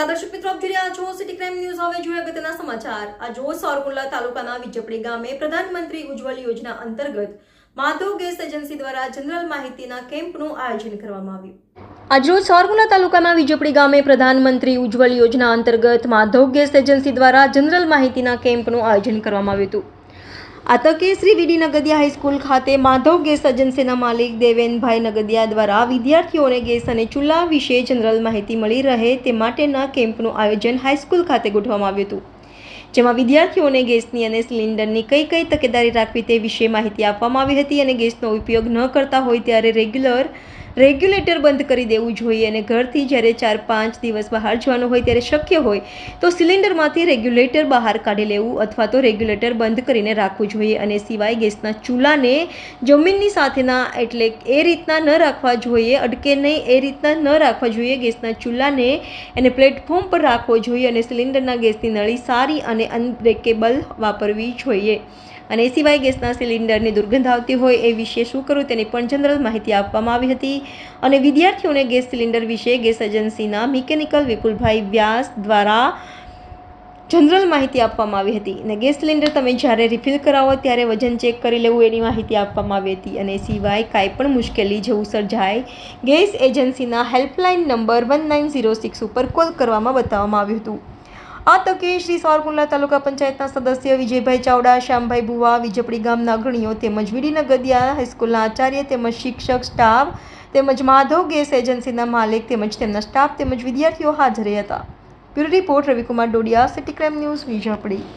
આપ જોઈ રહ્યા છો સિટી ક્રાઇમ ન્યૂઝ હવે જોઈએ અગત્યના સમાચાર. આજે સાવરકુંડલા તાલુકાના વિજપડી ગામે પ્રધાનમંત્રી ઉજ્જવલ યોજના અંતર્ગત માધવ ગેસ એજન્સી દ્વારા જનરલ માહિતીના કેમ્પનું આયોજન કરવામાં આવ્યું. આજરોજ સોરગુલા તાલુકાના વિજપડી ગામે પ્રધાનમંત્રી ઉજ્જવલ યોજના અંતર્ગત માધવ ગેસ એજન્સી દ્વારા જનરલ માહિતીના કેમ્પનું આયોજન કરવામાં આવ્યું હતું. આ શ્રી વીડી નગદિયા હાઈસ્કૂલ ખાતે માધવ ગેસ એજન્સીના માલિક દેવેનભાઈ નગદિયા દ્વારા વિદ્યાર્થીઓને ગેસ અને ચૂલા વિશે જનરલ માહિતી મળી રહે તે માટેના કેમ્પનું આયોજન હાઈસ્કૂલ ખાતે ગોઠવવામાં આવ્યું હતું. જેમાં વિદ્યાર્થીઓને ગેસની અને સિલિન્ડરની કઈ કઈ તકેદારી રાખવી તે વિશે માહિતી આપવામાં આવી હતી અને ગેસનો ઉપયોગ ન કરતા હોય ત્યારે રેગ્યુલર રેગ્યુલેટર બંધ કરી દેવું જોઈએ અને ઘરથી જ્યારે ચાર પાંચ દિવસ બહાર જવાનું હોય ત્યારે શક્ય હોય તો સિલિન્ડરમાંથી રેગ્યુલેટર બહાર કાઢી લેવું અથવા તો રેગ્યુલેટર બંધ કરીને રાખવું જોઈએ અને સિવાય ગેસના ચૂલાને જમીનની સાથેના એટલે એ રીતના ન રાખવા જોઈએ અટકે નહીં, એ રીતના ન રાખવા જોઈએ. ગેસના ચૂલાને એને પ્લેટફોર્મ પર રાખવો જોઈએ અને સિલિન્ડરના ગેસની નળી સારી અને અનબ્રેકેબલ વાપરવી જોઈએ. અને એ સિવાય ગેસના સિલિન્ડરની દુર્ગંધ આવતી હોય એ વિશે શું કરવું તેની પણ જનરલ માહિતી આપવામાં આવી હતી. અને વિદ્યાર્થીઓને ગેસ સિલિન્ડર વિશે ગેસ એજન્સીના મિકેનિકલ વિપુલભાઈ વ્યાસ દ્વારા જનરલ માહિતી આપવામાં આવી હતી. અને ગેસ સિલિન્ડર તમે જ્યારે રિફિલ કરાવો ત્યારે વજન ચેક કરી લેવું એની માહિતી આપવામાં આવી હતી. અને સિવાય કાંઈ પણ મુશ્કેલી જેવું સર્જાય, ગેસ એજન્સીના helpline number one nine zero six ઉપર કોલ કરવામાં બતાવવામાં આવ્યું હતું. આ તકે શ્રી સાવરકુંડલા તાલુકા પંચાયતના સદસ્ય વિજયભાઈ ચાવડા, શ્યામભાઈ ભુવા વિજપડી ગામના અગ્રણીઓ તેમજ વીડીના ગદિયા હાઈસ્કૂલના આચાર્ય તેમજ શિક્ષક સ્ટાફ તેમજ માધવ ગેસ એજન્સીના માલિક તેમજ તેમના સ્ટાફ તેમજ વિદ્યાર્થીઓ હાજર હતા. Bureau report Ravikumar Dodiya, city crime news Vijapadi